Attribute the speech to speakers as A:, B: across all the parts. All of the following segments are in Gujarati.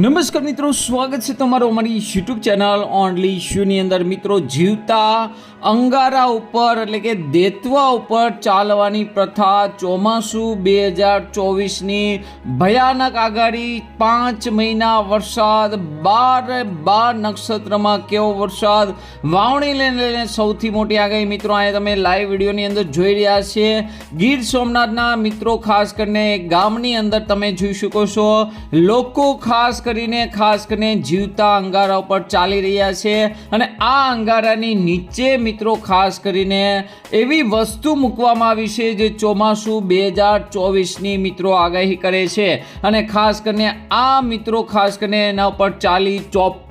A: નમસ્કાર મિત્રો, સ્વાગત છે તમારું અમારી યુટ્યુબ ચેનલ ઓનલી શ્યુની અંદર. મિત્રો, જીવતા અંગારા ઉપર, એટલે કે દેતવા ઉપર ચાલવાની પ્રથા ચોમાસું બે હજાર ચોવીસની ભયાનક આગાડી પાંચ મહિના વરસાદ, બાર બાર નક્ષત્રમાં કેવો વરસાદ, વાવણી લઈને સૌથી મોટી આગાહી. મિત્રો, અહીંયા તમે લાઈવ વિડીયોની અંદર જોઈ રહ્યા છે. ગીર સોમનાથના મિત્રો, ખાસ કરીને ગામની અંદર તમે જોઈ શકો છો. લોકો ખાસ કરીને ખાસ કરીને જીવતા અંગારા ઉપર ચાલી રહ્યા છે અને આ અંગારાની નીચે મિત્રો ખાસ કરીને એવી વસ્તુ મૂકવામાં આવી છે જે ચોમાસું બે હજાર ચોવીસની મિત્રો આગાહી કરે છે. અને ખાસ કરીને આ મિત્રો ખાસ કરીને એના ઉપર ચાલી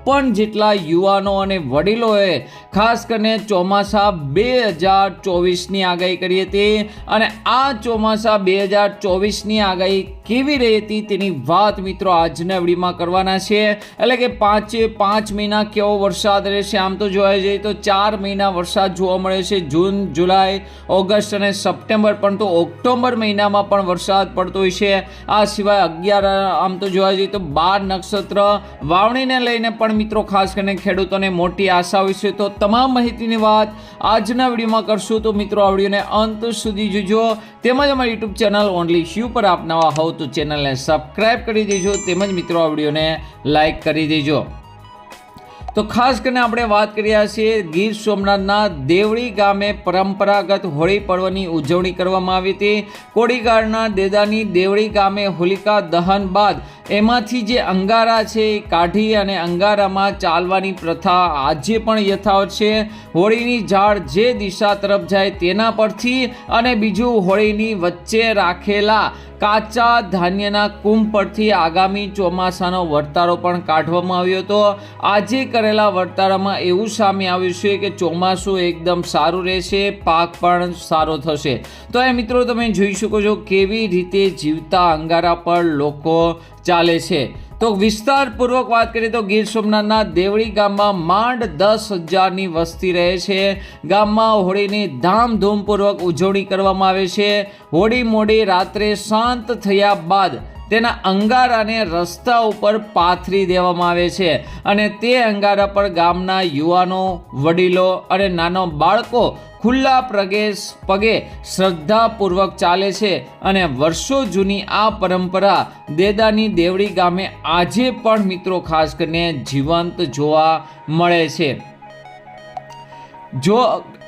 A: ચોપન જેટલા યુવાનો અને વડીલોએ ખાસ કરીને ચોમાસા બે હજાર ચોવીસની આગાહી કરી હતી અને આ ચોમાસા બે હજાર ચોવીસની આગાહી કેવી રહી હતી તેની વાત મિત્રો આજના વિડીયોમાં કરવાના છે. એટલે કે પાંચે પાંચ મહિના કેવો વરસાદ રહેશે આમ તો જોવા જઈએ તો ચાર મહિના વરસાદ જોવા મળે છે. જૂન, જુલાઈ, ઓગસ્ટ અને સપ્ટેમ્બર પણ તો ઓક્ટોબર મહિનામાં પણ વરસાદ પડતો હોય છે. આ સિવાય અગિયાર, આમ તો જોવા જઈએ તો બાર નક્ષત્ર વાવણીને લઈને પણ મિત્રો, ખાસ કરીને ખેડૂતોને મોટી આશા હોય છે. તો તમામ માહિતીની વાત આજના વિડીયોમાં કરશું. તો મિત્રો, આ વિડીયોને અંત સુધી જોજો. તેમજ અમારી યુટ્યુબ ચેનલ ઓનલી શ્યુ પર આપ નવા હોવ તો ચેનલને સબસ્ક્રાઇબ કરી દેજો. તેમજ મિત્રો, આ વિડીયોને લાઇક કરી દેજો. તો ખાસ કરીને આપણે વાત કરી રહ્યા છીએ, ગીર સોમનાથના દેવળી ગામે પરંપરાગત હોળી પર્વની ઉજવણી કરવામાં આવી હતી. કોડીગાળના દેદાની દેવળી ગામે હોલિકા દહન બાદ એમાંથી જે અંગારા છે એ કાઢી અને અંગારામાં ચાલવાની પ્રથા આજે પણ યથાવત છે. હોળીની ઝાડ જે દિશા તરફ જાય તેના પરથી અને બીજું હોળીની વચ્ચે રાખેલા કાચા ધાન્યના કુંભ પરથી આગામી ચોમાસાનો વર્તારો પણ કાઢવામાં આવ્યો હતો. આજે કરેલા વર્તારામાં એવું સામે આવ્યું છે કે ચોમાસું એકદમ સારું રહેશે, પાક પણ સારો થશે. તો એ મિત્રો તમે જોઈ શકો છો કેવી રીતે જીવતા અંગારા પર લોકો ચાલે છે. તો વિસ્તારપૂર્વક વાત કરીએ તો ગીર સોમનાથના દેવળી ગામમાં માંડ દસ હજારની વસ્તી રહે છે. ગામમાં હોળીની ધામધૂમપૂર્વક ઉજવણી કરવામાં આવે છે. હોળી મોડી રાત્રે શાંત થયા બાદ તેના અંગારાને રસ્તા ઉપર પાથરી દેવામાં આવે છે અને તે અંગારા પર ગામના યુવાનો, વડીલો અને નાનો બાળકો ખુલ્લા પ્રગેશ પગે શ્રદ્ધાપૂર્વક ચાલે છે અને વર્ષો જૂની આ પરંપરા દેદાની દેવડી ગામે આજે પણ મિત્રો ખાસ કરીને જીવંત જોવા મળે છે. જો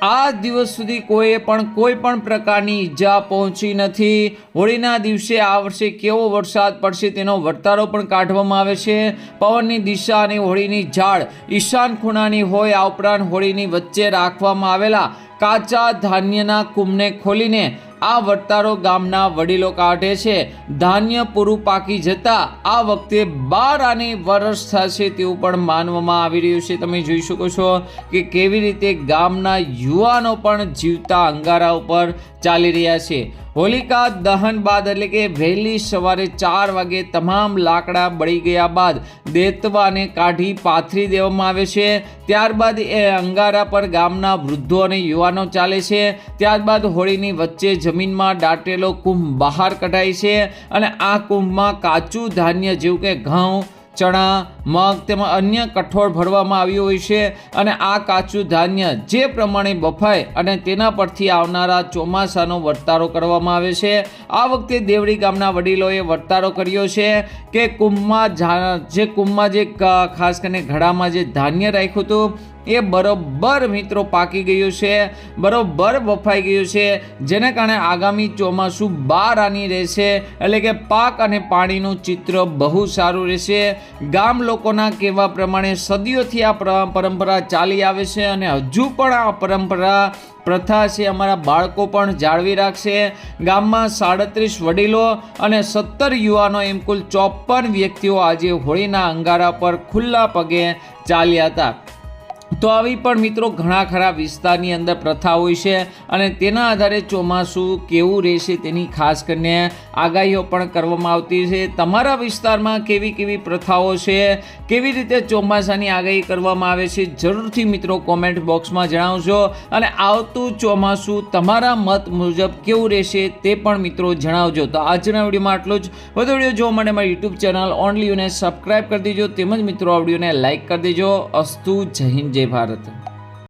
A: આ દિવસ સુધી કોઈએ પણ કોઈ પણ પ્રકારની ઈજા પહોંચી નથી, હોળીના દિવસે આ વર્ષે કેવો વરસાદ પડશે તેનો વર્તારો પણ કાઢવામાં આવે છે. પવનની દિશા અને હોળીની ઝાડ ઈશાન ખૂણાની હોય, આ ઉપરાંત હોળીની વચ્ચે રાખવામાં આવેલા કાચા ધાન્યના કુંભને ખોલીને આ વર્તારો ગામના વડીલો કાઢે છે. ધાન્ય પૂરું પાકી જતા આ વખતે બાર આની વરસ થશે તેવું પણ માનવામાં આવી રહ્યું છે. તમે જોઈ શકો છો કે કેવી રીતે ગામના યુવાનો પણ જીવતા અંગારા ઉપર ચાલી રહ્યા છે. હોલિકા દહન બાદ, એટલે કે વહેલી સવારે ચાર વાગે તમામ લાકડા બળી ગયા બાદ દેતવાને કાઢી પાથરી દેવામાં આવે છે. ત્યારબાદ એ અંગારા પર ગામના વૃદ્ધો અને યુવાનો ચાલે છે. ત્યારબાદ હોળીની વચ્ચે જમીનમાં દાટેલો કુંભ બહાર કઢાય છે અને આ કુંભમાં કાચું ધાન્ય જેવું કે ઘઉં ચણા, મગ તેમાં અન્ય કઠોળ ભરવામાં આવ્યું હોય છે અને આ કાચું ધાન્ય જે પ્રમાણે બફાય અને તેના પરથી આવનારા ચોમાસાનો વર્તારો કરવામાં આવે છે. આ વખતે દેવડી ગામના વડીલોએ વર્તારો કર્યો છે કે કુંભમાં જે કુંભમાં જે ખાસ કરીને ઘડામાં જે ધાન્ય રાખ્યું હતું એ બરોબર મિત્રો પાકી ગયું છે, બરોબર બફાઈ ગયું છે, જેને કારણે આગામી ચોમાસું બાર આની રહેશે, એટલે કે પાક અને પાણીનું ચિત્ર બહુ સારું રહેશે. ગામ લોકોના કહેવા પ્રમાણે સદીઓથી આ પરંપરા ચાલી આવે છે અને હજુ પણ આ પરંપરા પ્રથા છે અમારા બાળકો પણ જાળવી રાખશે. ગામમાં સાડત્રીસ વડીલો અને સત્તર યુવાનો એમ કુલ ચોપન વ્યક્તિઓ આજે હોળીના અંગારા પર ખુલ્લા પગે ચાલ્યા હતા. તો આવી પણ મિત્રો ઘણા ખરા વિસ્તારની અંદર પ્રથા હોય છે અને તેના આધારે ચોમાસું કેવું રહેશે તેની ખાસ કરીને આગાહીઓ પણ કરવામાં આવતી છે. તમારા વિસ્તારમાં કેવી કેવી પ્રથાઓ છે? કેવી રીતે ચોમાસાની આગાહી કરવામાં આવે છે? જરૂરથી મિત્રો કોમેન્ટ બોક્સમાં જણાવજો. અને આવતું ચોમાસું તમારા મત મુજબ કેવું રહેશે તે પણ મિત્રો જણાવજો. તો આજના વિડીયોમાં આટલું જ. વધુ વીડિયો જોવા માટે મારી યુટ્યુબ ચેનલ ઓનલી યુને સબસ્ક્રાઈબ કરી દેજો. તેમજ મિત્રો આ વિડીયોને લાઇક કરી દેજો. અસ્તુ જય હિન્દ, જય ભારત.